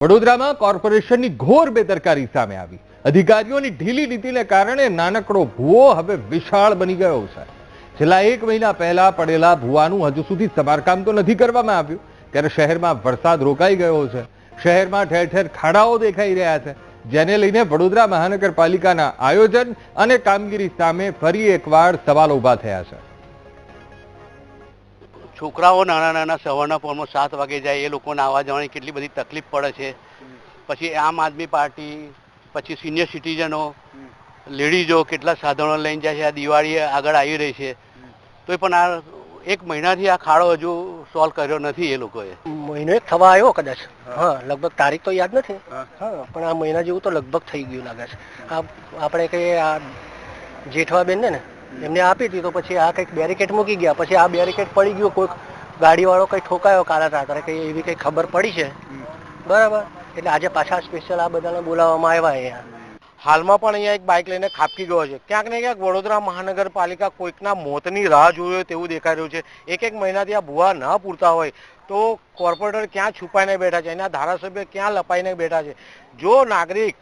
વડોદરામાં કોર્પોરેશનની ઘોર બેદરકારી સામે આવી. અધિકારીઓની ઢીલી નીતિને કારણે નાનકડો ભૂવો હવે વિશાળ બની ગયો છે. છેલ્લા એક મહિના પહેલા પડેલા ભૂવાનું હજુ સુધી સમારકામ તો નથી કરવામાં આવ્યું, ત્યારે શહેરમાં વરસાદ રોકાઈ ગયો છે. શહેરમાં ઠેર ઠેર ખાડાઓ દેખાઈ રહ્યા છે, જેને લઈને વડોદરા મહાનગરપાલિકાના આયોજન અને કામગીરી સામે ફરી એકવાર સવાલ ઊભા થયા છે. છોકરાઓ નાના નાના સવારના પોરમાં સાત વાગે જાય એ લોકોને આવવા જવાની કેટલી બધી તકલીફ પડે છે. પછી આમ આદમી પાર્ટી પછી સિનિયર સિટીઝનો લેડીઝો કેટલા સાધનો લઈને જાય છે આ દિવાળી આગળ આવી રહી છે. તો પણ આ એક મહિનાથી આ ખાડો હજુ સોલ્વ કર્યો નથી એ લોકોએ. મહિનો એક થવા આવ્યો કદાચ. હા. લગભગ તારીખ તો યાદ નથી. હા. પણ આ મહિના જેવું તો લગભગ થઈ ગયું લાગે છે. આ આપણે કઈ આ જેઠવાબેન ને ને એમને આપી હતી તો પછી આ કંઈક બેરિકેડ મૂકી ગયા. પછી આ બેરિકેડ પડી ગયું કોઈક ગાડીવાળો કંઈ ઠોકાયો કાલા રાત્રે કંઈ એવી કંઈ ખબર પડી છે? બરાબર. એટલે આજે પાછા સ્પેશિયલ આ બધાને બોલાવવામાં આવ્યા અહીંયા. હાલમાં પણ અહીંયા એક બાઇક લઈને ખાબકી ગયો છે. ક્યાંક ને ક્યાંક વડોદરા મહાનગરપાલિકા કોઈકના મોતની રાહ જોયો તેવું દેખાઈ રહ્યું છે. એક એક મહિનાથી આ ભૂવા ન પૂરતા હોય તો કોર્પોરેટર ક્યાં છુપાઈને બેઠા છે? એના ધારાસભ્ય ક્યાં લપાઈને બેઠા છે? જો નાગરિક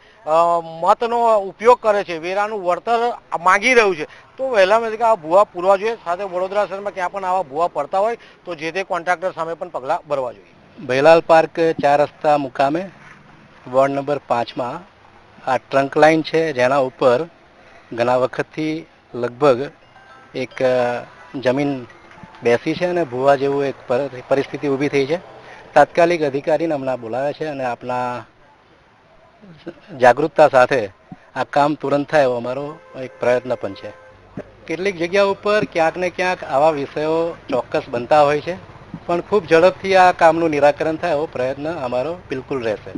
મતનો ઉપયોગ કરે છે, વેરાનું વળતર માગી રહ્યું છે, તો વહેલા મેં આ ભૂવા પૂરવા જોઈએ. સાથે વડોદરા શહેરમાં ક્યાં પણ આવા ભૂવા પડતા હોય તો જે તે કોન્ટ્રાક્ટર સામે પણ પગલાં ભરવા જોઈએ. ભૈલાલ પાર્ક ચાર રસ્તા મુકામે, વોર્ડ નંબર પાંચમાં આ ટ્રંક લાઇન છે, જેના ઉપર ઘણા વખતથી લગભગ એક જમીન બેસી છે અને ભૂવા જેવું એક પર- પરિસ્થિતિ ઊભી થઈ છે. તાત્કાલિક અધિકારીને હમણાં બોલાવ્યા છે અને આપણા જાગૃતતા સાથે આ કામ તુરંત થાય એવો અમારો એક પ્રયત્ન પણ છે. કેટલીક જગ્યા ઉપર ક્યાંક ને ક્યાંક આવા વિષયો ચોક્કસ બનતા હોય છે, પણ ખૂબ ઝડપથી આ કામનું નિરાકરણ થાય એવો પ્રયત્ન અમારો બિલકુલ રહેશે.